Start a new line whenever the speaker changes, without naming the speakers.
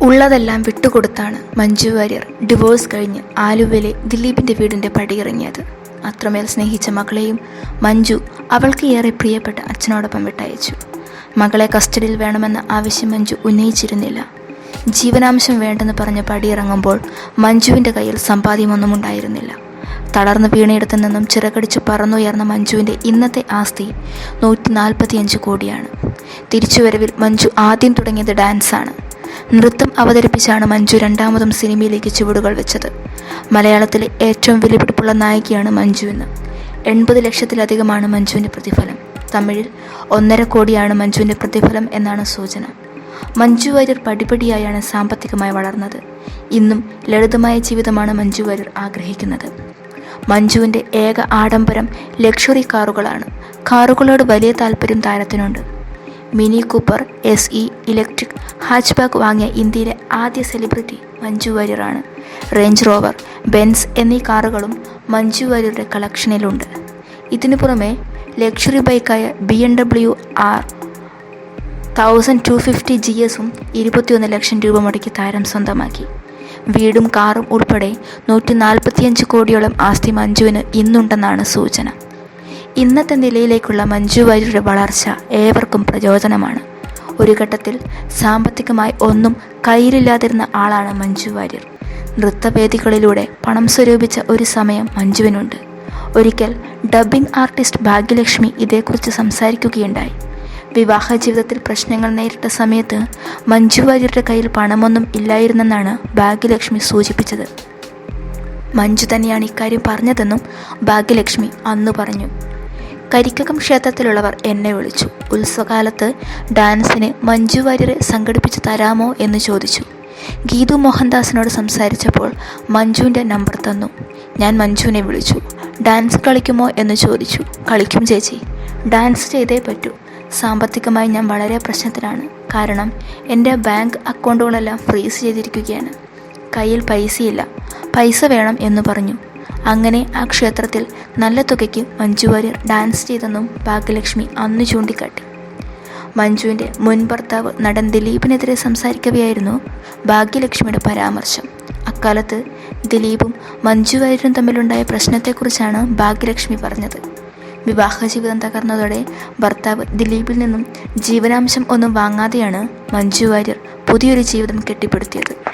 ഉള്ളതെല്ലാം വിട്ടുകൊടുത്താണ് മഞ്ജു വാര്യർ ഡിവോഴ്സ് കഴിഞ്ഞ് ആലുവയിലെ ദിലീപിന്റെ വീടിന്റെ പടിയിറങ്ങിയത്. അത്രമേൽ സ്നേഹിച്ച മകളെയും മഞ്ജു അവൾക്ക് ഏറെ പ്രിയപ്പെട്ട അച്ഛനോടൊപ്പം വിട്ടയച്ചു. മകളെ കസ്റ്റഡിയിൽ വേണമെന്ന ആവശ്യം മഞ്ജു ഉന്നയിച്ചിരുന്നില്ല. ജീവനാംശം വേണ്ടെന്ന് പറഞ്ഞ് പടിയിറങ്ങുമ്പോൾ മഞ്ജുവിന്റെ കയ്യിൽ സമ്പാദ്യമൊന്നും ഉണ്ടായിരുന്നില്ല. തളർന്ന് വീണയിടത്തു നിന്നും ചിറകടിച്ച് പറന്നുയർന്ന മഞ്ജുവിന്റെ ഇന്നത്തെ ആസ്തി നൂറ്റി നാൽപ്പത്തിയഞ്ച് കോടിയാണ്. തിരിച്ചുവരവിൽ മഞ്ജു ആദ്യം തുടങ്ങിയത് ഡാൻസാണ്. നൃത്തം അവതരിപ്പിച്ചാണ് മഞ്ജു രണ്ടാമതും സിനിമയിലേക്ക് ചുവടുകൾ വെച്ചത്. മലയാളത്തിലെ ഏറ്റവും വിലപിടിപ്പുള്ള നായികയാണ് മഞ്ജു എന്ന്. എൺപത് ലക്ഷത്തിലധികമാണ് മഞ്ജുവിന്റെ പ്രതിഫലം. തമിഴിൽ ഒന്നര കോടിയാണ് മഞ്ജുവിന്റെ പ്രതിഫലം എന്നാണ് സൂചന. മഞ്ജു വാര്യർ പടിപടിയായാണ് സാമ്പത്തികമായി വളർന്നത്. ഇന്നും ലളിതമായ ജീവിതമാണ് മഞ്ജു വാര്യർ ആഗ്രഹിക്കുന്നത്. മഞ്ജുവിന്റെ ഏക ആഡംബരം ലക്ഷറി കാറുകളാണ്. കാറുകളോട് വലിയ താല്പര്യം താരത്തിനുണ്ട്. Mini Cooper S E electric hatchback വാങ്ങിയ ഇന്ത്യയിലെ ആദ്യ സെലിബ്രിറ്റി മഞ്ജു വാര്യറാണ്. റേഞ്ച് റോവർ ബെൻസ് എന്നീ കാറുകളും മഞ്ജു വാര്യരുടെ കളക്ഷനിലുണ്ട്. ഇതിനു പുറമെ luxury ബൈക്കായ B M W R thousand two fifty G എസും ഇരുപത്തിയൊന്ന് ലക്ഷം രൂപ മുടക്കി താരം സ്വന്തമാക്കി. വീടും കാറും ഉൾപ്പെടെ നൂറ്റി നാൽപ്പത്തിയഞ്ച് കോടിയോളം ആസ്തി മഞ്ജുവിന് ഇന്നുണ്ടെന്നാണ് സൂചന. ഇന്നത്തെ നിലയിലേക്കുള്ള മഞ്ജു വാര്യരുടെ വളർച്ച ഏവർക്കും പ്രചോദനമാണ്. ഒരു ഘട്ടത്തിൽ സാമ്പത്തികമായി ഒന്നും കയ്യിലില്ലാതിരുന്ന ആളാണ് മഞ്ജു വാര്യർ. നൃത്തവേദികളിലൂടെ പണം സ്വരൂപിച്ച ഒരു സമയം മഞ്ജുവിനുണ്ട്. ഒരിക്കൽ ഡബ്ബിംഗ് ആർട്ടിസ്റ്റ് ഭാഗ്യലക്ഷ്മി ഇതേക്കുറിച്ച് സംസാരിക്കുകയുണ്ടായി. വിവാഹ ജീവിതത്തിൽ പ്രശ്നങ്ങൾ നേരിട്ട സമയത്ത് മഞ്ജു വാര്യരുടെ കയ്യിൽ പണമൊന്നും ഇല്ലായിരുന്നെന്നാണ് ഭാഗ്യലക്ഷ്മി സൂചിപ്പിച്ചത്. മഞ്ജു തന്നെയാണ് ഇക്കാര്യം പറഞ്ഞതെന്നും ഭാഗ്യലക്ഷ്മി അന്ന് പറഞ്ഞു. കരിക്കകം ക്ഷേത്രത്തിലുള്ളവർ എന്നെ വിളിച്ചു. ഉത്സവകാലത്ത് ഡാൻസിന് മഞ്ജു വാര്യരെ സംഘടിപ്പിച്ചു തരാമോ എന്ന് ചോദിച്ചു. ഗീതു മോഹൻദാസിനോട് സംസാരിച്ചപ്പോൾ മഞ്ജുവിന്റെ നമ്പർ തന്നു. ഞാൻ മഞ്ജുവിനെ വിളിച്ചു. ഡാൻസ് കളിക്കുമോ എന്ന് ചോദിച്ചു. കളിക്കും ചേച്ചി. ഡാൻസ് ചെയ്തേ പറ്റൂ. സാമ്പത്തികമായി ഞാൻ വളരെ പ്രശ്നത്തിലാണ്. കാരണം എന്റെ ബാങ്ക് അക്കൗണ്ടുകളെല്ലാം ഫ്രീസ് ചെയ്തിരിക്കുകയാണ്. കയ്യിൽ പൈസയില്ല. പൈസ വേണം എന്ന് പറഞ്ഞു. അങ്ങനെ ആ ക്ഷേത്രത്തിൽ നല്ല തുകയ്ക്ക് മഞ്ജു വാര്യർ ഡാൻസ് ചെയ്തെന്നും ഭാഗ്യലക്ഷ്മി അന്ന് ചൂണ്ടിക്കാട്ടി. മഞ്ജുവിന്റെ മുൻ ഭർത്താവ് നടൻ ദിലീപിനെതിരെ സംസാരിക്കവെയായിരുന്നു ഭാഗ്യലക്ഷ്മിയുടെ പരാമർശം. അക്കാലത്ത് ദിലീപും മഞ്ജു വാര്യരും തമ്മിലുണ്ടായ പ്രശ്നത്തെക്കുറിച്ചാണ് ഭാഗ്യലക്ഷ്മി പറഞ്ഞത്. വിവാഹ ജീവിതം തകർന്നതോടെ ഭർത്താവ് ദിലീപിൽ നിന്നും ജീവനാംശം ഒന്നും വാങ്ങാതെയാണ് മഞ്ജു വാര്യർ പുതിയൊരു ജീവിതം കെട്ടിപ്പടുത്തിയത്.